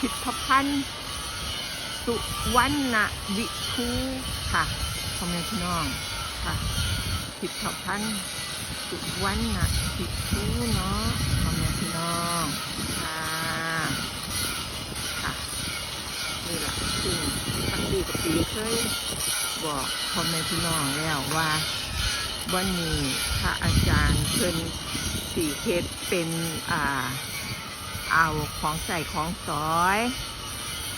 พิพิธภัณฑ์สุวรรณวิทูค่ะพ่อแม่พี่น้องค่ะพิพิธภัณฑ์สุวรรณวิทูเนาะพ่อแม่พี่น้องค่ะค่ะนี่แหละซึ่งตั้งปีกับปีเคยบอกพ่อแม่พี่น้องแล้วว่าวันนี้พระอาจารย์เพิ่นสีเพชรเป็นอ่า เอาของใส่ของสอย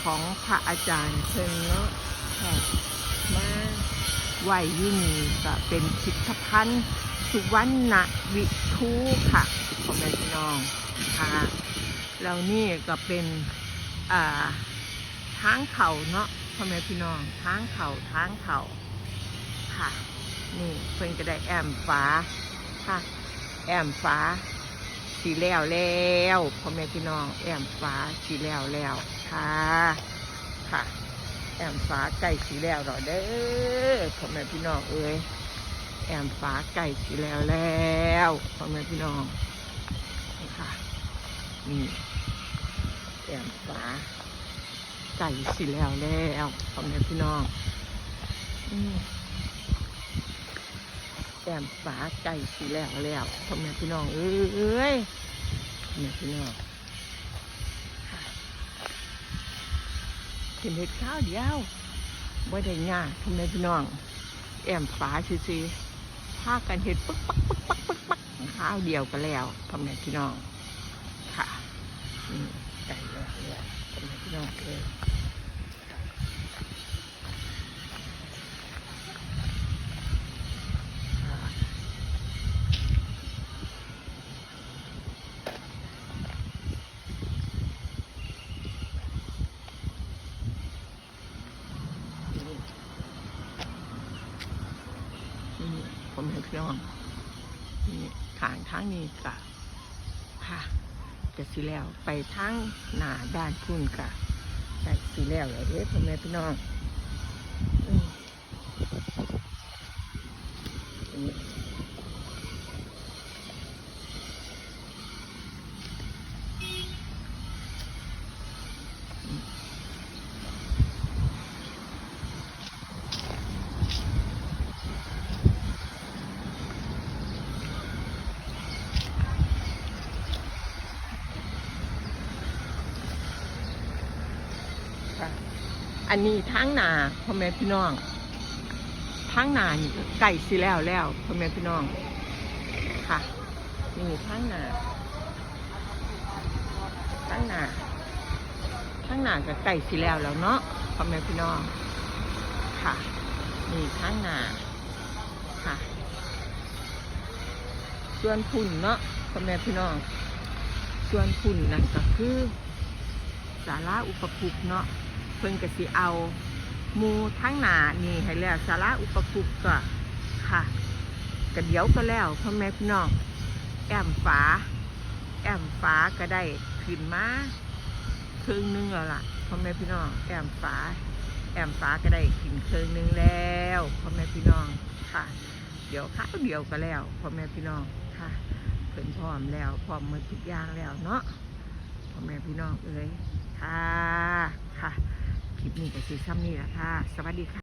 ของพระอาจารย์เพิ่นเนาะค่ะมาไหวยี่งก็เป็นพิพิธภัณฑ์สุวรรณวิทูค่ะพ่อแม่พี่น้องค่ะแล้วนี่ก็เป็นอ่าทางเขาเนาะพ่อแม่พี่น้องทางเขาทางเขาค่ะ นี่เพิ่นก็ได้แอมฟ้าค่ะ แอมฟ้า สีแล้วแล้วพ่อแม่พี่น้อง แอมฟ้าสีแล้วแล้วค่ะ ค่ะ แอมฟ้าไก่สีแล้วหรอเด้อพ่อแม่พี่น้องเอ้ยแอมฟ้าไก่สีแล้วแล้วพ่อแม่พี่น้องนี่ค่ะนี่แอมฟ้าไก่สีแล้วแล้วพ่อแม่พี่น้องอืม แก้มฝาไก่สีแล้วแล้วพ่อแม่พี่น้องเอ้ยพ่อแม่พี่น้องกินเห็ดข้าวเดียวบ่ได้ง่ายพ่อแม่พี่น้อง แอมฝาซื่อๆพากันเห็ดปึ๊กปักปึ๊กปักปึ๊กปักข้าวเดียวก็แล้วพ่อแม่พี่น้อง ค่ะไก่แล้วแล้วพ่อแม่พี่น้องเอ้ยค่ะ นี่ผมเห็น พี่น้องนี่ทางทางนี้กะค่ะจะสีแล้วไปทางหน้าด้านพุ่นกะแต่สีแล้วเลยเด้พ่อแม่พี่น้อง อันนี้ทางหนาพ่อแม่พี่น้องทางหนานี่ไก่สิแล้วแล้วพ่อแม่พี่น้อง ค่ะนี่ทางหนาทางหนาทางหนากับไก่สิแล้วแล้วเนาะพ่อแม่พี่น้อง ค่ะนี่ทางหนาค่ะ ส่วนพุ่นเนาะพ่อแม่พี่น้อง ส่วนพุ่นนั่นก็คือศาลาอุปคุปเนาะ พิ่นก็สิเอามูทั้งหนานี่ให้แล้วสาระอุปคุปก็ค่ะก็เดี๋ยวก็แล้วพ่อแม่พี่น้องแอมฝา แอมฝาก็ได้ขึ้นมาครึ่งหนึงแล้วล่ะพ่อแม่พี่น้องแอมฝา แอมฝาก็ได้ขึ้นครึ่งหนึงแล้วพ่อแม่พี่น้องค่ะ เดี๋ยวข้าวเดียวก็แล้วพ่อแม่พี่น้องค่ะเพิ่นพร้อมแล้วพร้อมหมดทุกอย่างแล้วเนาะพ่อแม่พี่น้องเอ้ยค่ะค่ะ คลิปนี้ก็คือซ้ำนี่แหละค่ะ สวัสดีค่ะ